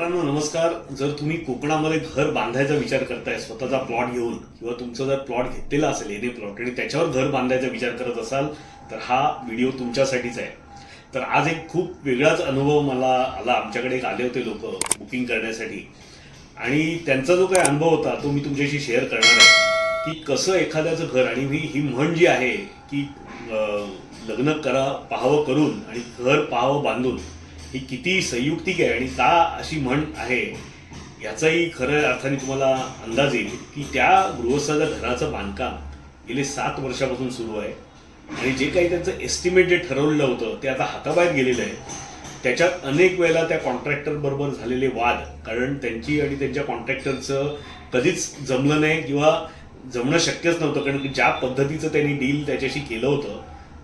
मित्रांनो नमस्कार. जर तुम्ही कोकणामध्ये घर बांधायचा विचार करताय स्वतःचा प्लॉट घेऊन किंवा तुमचा जर प्लॉट घेतलेला असेल एने प्लॉट आणि त्याच्यावर घर बांधायचा विचार करत असाल तर हा व्हिडिओ तुमच्यासाठीच आहे. तर आज एक खूप वेगळाच अनुभव मला आला. आमच्याकडे एक आले होते लोक बुकिंग करण्यासाठी. आणि त्यांचा जो काही अनुभव होता तो मी तुमच्याशी शेअर करणार आहे. की कसं एखाद्याचं घर आणि मी ही म्हण जी आहे की लग्न करा पाहावं करून आणि घर पाहावं बांधून ही किती संयुक्तिक आहे आणि का अशी म्हण आहे याचाही खरं अर्थाने तुम्हाला अंदाज येईल की त्या गृहस्थाच्या घराचं बांधकाम गेले सात वर्षापासून सुरू आहे आणि जे काही त्यांचं एस्टिमेट जे ठरवलेलं होतं ते आता हाताबाहेर गेलेलं आहे. त्याच्यात अनेक वेळेला त्या कॉन्ट्रॅक्टरबरोबर झालेले वाद कारण त्यांची आणि त्यांच्या कॉन्ट्रॅक्टरचं कधीच जमलं नाही किंवा जमणं शक्यच नव्हतं कारण की ज्या पद्धतीचं त्यांनी डील त्याच्याशी केलं होतं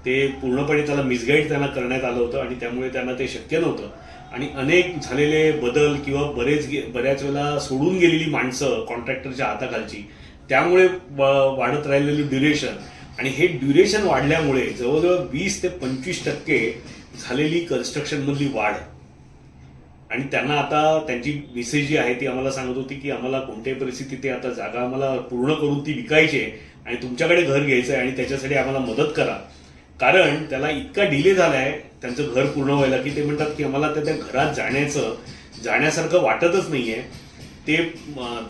ते पूर्णपणे त्याला मिसगाईड त्यांना करण्यात आलं होतं आणि त्यामुळे त्यांना ते शक्य नव्हतं. आणि अनेक झालेले बदल किंवा बरेच गे- बऱ्याच वेळेला सोडून गेलेली माणसं कॉन्ट्रॅक्टरच्या हाताखालची त्यामुळे वाढत राहिलेली ड्युरेशन आणि हे ड्युरेशन वाढल्यामुळे जवळजवळ वीस ते पंचवीस टक्के झालेली कन्स्ट्रक्शनमधली वाढ. आणि त्यांना आता त्यांची मिसेज जी आहे ती आम्हाला सांगत होती की आम्हाला कोणत्याही परिस्थितीत ते आता जागा आम्हाला पूर्ण करून ती विकायची आहे आणि तुमच्याकडे घर घ्यायचं आहे आणि त्याच्यासाठी आम्हाला मदत करा. कारण त्याला इतका डिले झाला आहे त्यांचं घर पूर्ण व्हायला की ते म्हणतात की आम्हाला त्या त्या घरात जाण्याचं जाण्यासारखं वाटतच नाहीये. ते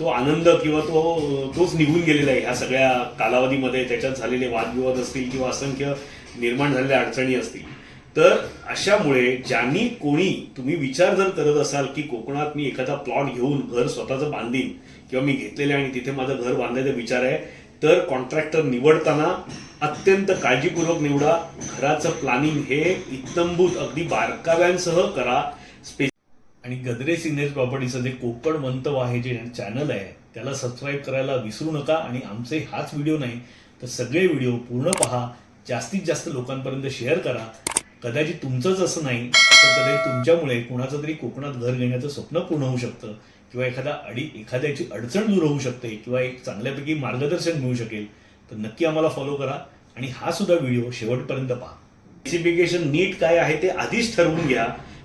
तो आनंद किंवा तो तोच निघून गेलेला आहे ह्या सगळ्या कालावधीमध्ये. त्याच्यात झालेले वादविवाद असतील किंवा असंख्य निर्माण झालेल्या अडचणी असतील. तर अशामुळे ज्यांनी कोणी तुम्ही विचार जर करत असाल की कोकणात मी एखादा प्लॉट घेऊन घर स्वतःचं बांधीन किंवा मी घेतलेलं आहे आणि तिथे माझं घर बांधायचा विचार आहे तर कॉन्ट्रॅक्टर निवडताना अत्यंत काळजीपूर्वक निवडा. घराचं प्लॅनिंग हे इत्तंभूत. अगदी बारकाव्यांसह करा. स्पेस आणि गद्रे सिग्नेज प्रॉपर्टीचं जे कोकण मंतव आहे जे चॅनल आहे त्याला सबस्क्राईब करायला विसरू नका. आणि आमचे हाच व्हिडिओ नाही तर सगळे व्हिडिओ पूर्ण पहा. जास्तीत जास्त लोकांपर्यंत शेअर करा. कदाचित तुमचंच असं नाही तर कदाचित तुमच्यामुळे कुणाचं तरी कोकणात घर घेण्याचं स्वप्न पूर्ण होऊ शकतं. किंवा एखादा अडी एखाद्याची अडचण दूर होऊ शकते किंवा एक चांगल्यापैकी मार्गदर्शन मिळू शकेल. तर नक्की आम्हाला फॉलो करा आणि हा सुद्धा व्हिडिओ शेवटपर्यंत पहा. स्पेसिफिकेशन नीट काय आहे ते आधीच ठरवून घ्या.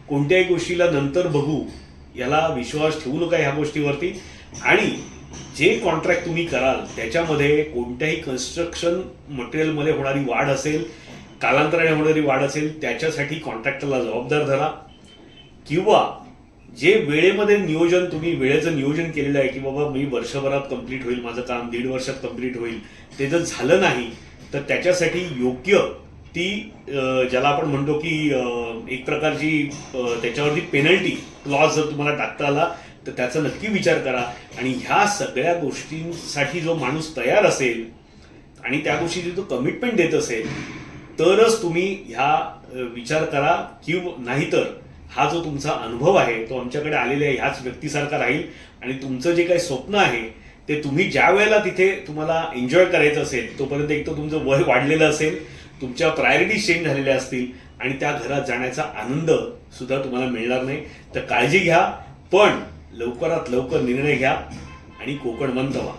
कोणत्याही गोष्टीला नंतर बघू. याला विश्वास ठेवू नका ह्या गोष्टीवरती. आणि जे कॉन्ट्रॅक्ट तुम्ही कराल त्याच्यामध्ये कोणत्याही कन्स्ट्रक्शन मटेरियलमध्ये होणारी वाढ असेल कालांतराने होणारी वाढ असेल त्याच्यासाठी कॉन्ट्रॅक्टरला जबाबदार धरा. किंवा जे वेळेमध्ये नियोजन तुम्ही वेळेचं नियोजन केलेलं आहे की बाबा मी वर्षभरात कंप्लीट होईल माझं काम दीड वर्षात कंप्लीट होईल ते जर झालं नाही तर त्याच्यासाठी योग्य ती ज्याला आपण म्हणतो की एक प्रकारची त्याच्यावरती पेनल्टी क्लॉज जर तुम्हाला टाकता आला तर त्याचा नक्की विचार करा. आणि ह्या सगळ्या गोष्टींसाठी जो माणूस तयार असेल आणि त्या गोष्टीची जो कमिटमेंट देत असेल तरच तुम्ही ह्या विचार करा किंवा नाहीतर हा जो तुमचा अनुभव आहे तो आमच्याकडे आलेल्या ह्याच व्यक्तीसारखा राहील. आणि तुमचं जे काही स्वप्न आहे ते तुम्ही ज्या वेळेला तिथे तुम्हाला एन्जॉय करायचं असेल तोपर्यंत एक तर तुमचं वय वाढलेलं असेल तुमच्या प्रायोरिटीज चेंज झालेल्या असतील आणि त्या घरात जाण्याचा आनंद सुद्धा तुम्हाला मिळणार नाही. तर काळजी घ्या पण लवकरात लवकर निर्णय घ्या आणि कोकण बंद व्हा.